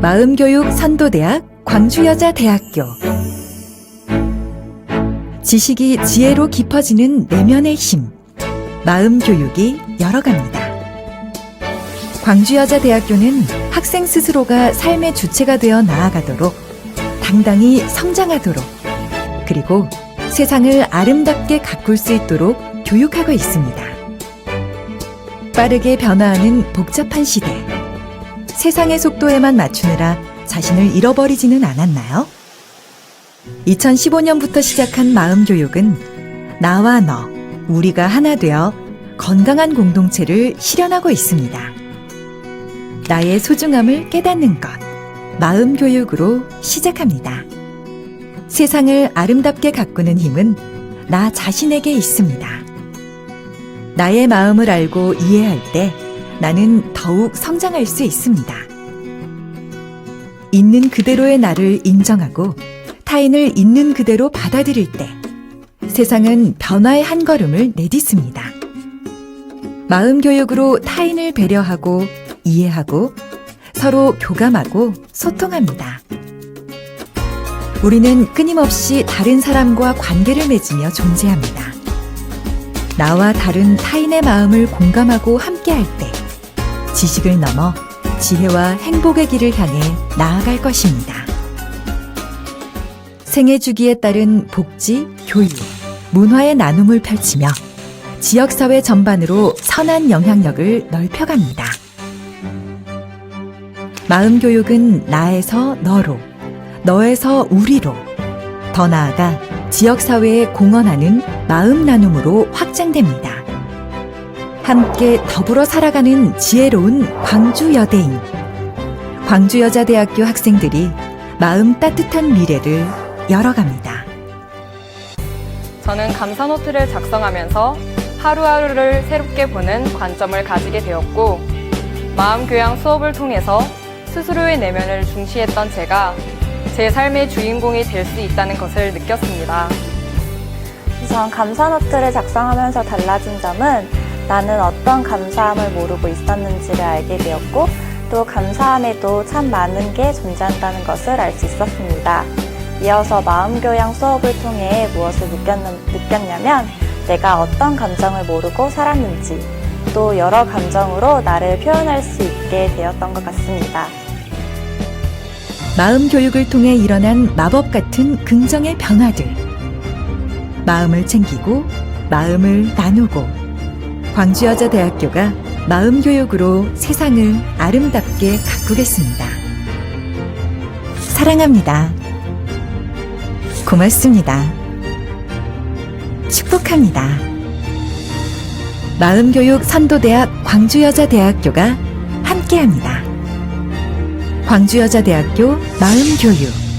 마음교육 선도대학 광주여자대학교 지식이 지혜로 깊어지는 내면의 힘 마음교육이 열어갑니다. 광주여자대학교는 학생 스스로가 삶의 주체가 되어 나아가도록 당당히 성장하도록 그리고 세상을 아름답게 가꿀 수 있도록 교육하고 있습니다. 빠르게 변화하는 복잡한 시대. 세상의 속도에만 맞추느라 자신을 잃어버리지는 않았나요? 2015년부터 시작한 마음 교육은 나와 너, 우리가 하나 되어 건강한 공동체를 실현하고 있습니다. 나의 소중함을 깨닫는 것, 마음 교육으로 시작합니다. 세상을 아름답게 가꾸는 힘은 나 자신에게 있습니다. 나의 마음을 알고 이해할 때 나는 더욱 성장할 수 있습니다. 있는 그대로의 나를 인정하고 타인을 있는 그대로 받아들일 때 세상은 변화의 한 걸음을 내딛습니다. 마음 교육으로 타인을 배려하고 이해하고 서로 교감하고 소통합니다. 우리는 끊임없이 다른 사람과 관계를 맺으며 존재합니다. 나와 다른 타인의 마음을 공감하고 함께할 때 지식을 넘어 지혜와 행복의 길을 향해 나아갈 것입니다. 생애 주기에 따른 복지, 교육, 문화의 나눔을 펼치며 지역사회 전반으로 선한 영향력을 넓혀갑니다. 마음 교육은 나에서 너로, 너에서 우리로, 더 나아가 지역사회에 공헌하는 마음 나눔으로 확장됩니다. 함께 더불어 살아가는 지혜로운 광주 여대인. 광주 여자대학교 학생들이 마음 따뜻한 미래를 열어갑니다. 저는 감사 노트를 작성하면서 하루하루를 새롭게 보는 관점을 가지게 되었고, 마음 교양 수업을 통해서 스스로의 내면을 중시했던 제가 제 삶의 주인공이 될 수 있다는 것을 느꼈습니다. 우선 감사 노트를 작성하면서 달라진 점은 나는 어떤 감사함을 모르고 있었는지를 알게 되었고 또 감사함에도 참 많은 게 존재한다는 것을 알 수 있었습니다. 이어서 마음교양 수업을 통해 무엇을 느꼈냐면 내가 어떤 감정을 모르고 살았는지 또 여러 감정으로 나를 표현할 수 있게 되었던 것 같습니다. 마음 교육을 통해 일어난 마법 같은 긍정의 변화들. 마음을 챙기고 마음을 나누고 광주여자대학교가 마음 교육으로 세상을 아름답게 가꾸겠습니다. 사랑합니다. 고맙습니다. 축복합니다. 마음교육 선도대학 광주여자대학교가 함께합니다. 광주여자대학교 마음교육